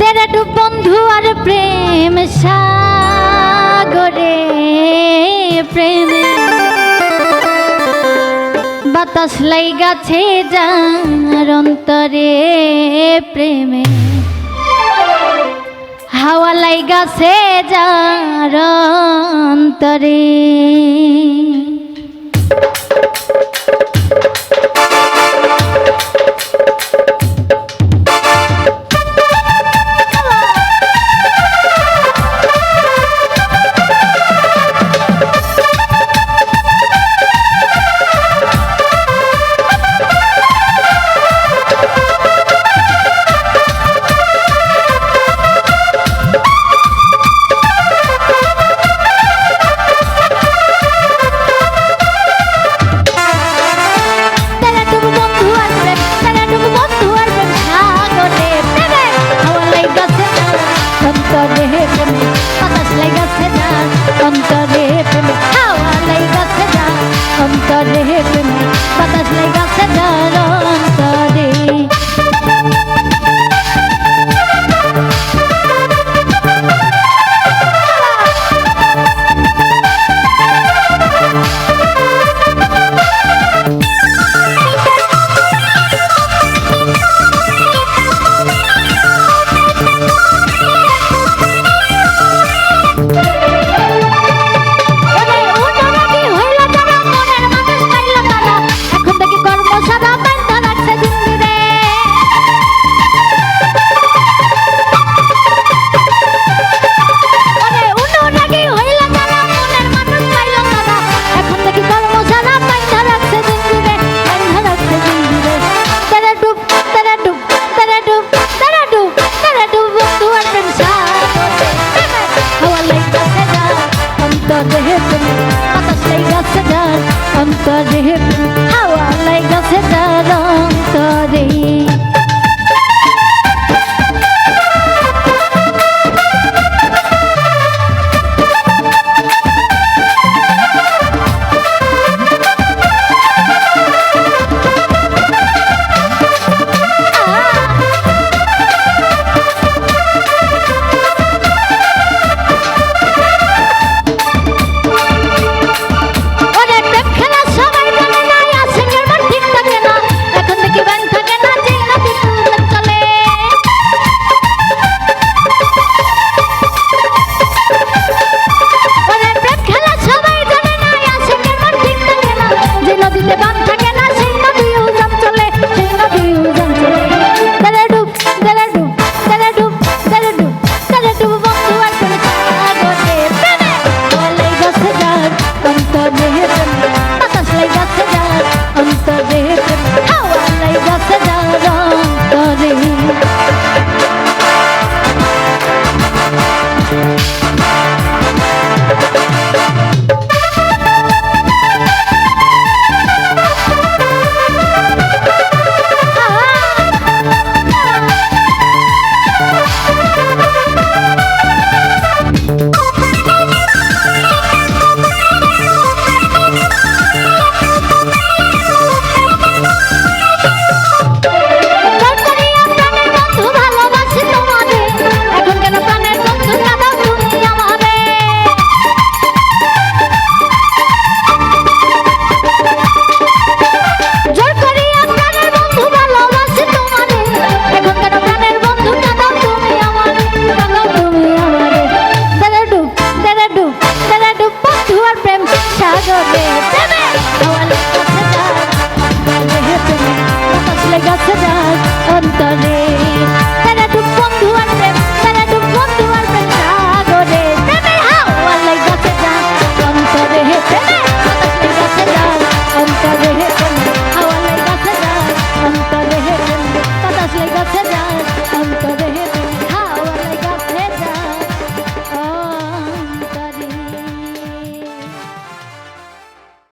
দেড় বন্ধু আর প্রেম সাগরে, প্রেমে। বাতাস লাই গাছে যার অন্তরে প্রেমে। হাওয়া লাই গাছে যার অন্তরে। हम तो रेप में हाँ, हवा लेगा हम तो में बदस सजा। দান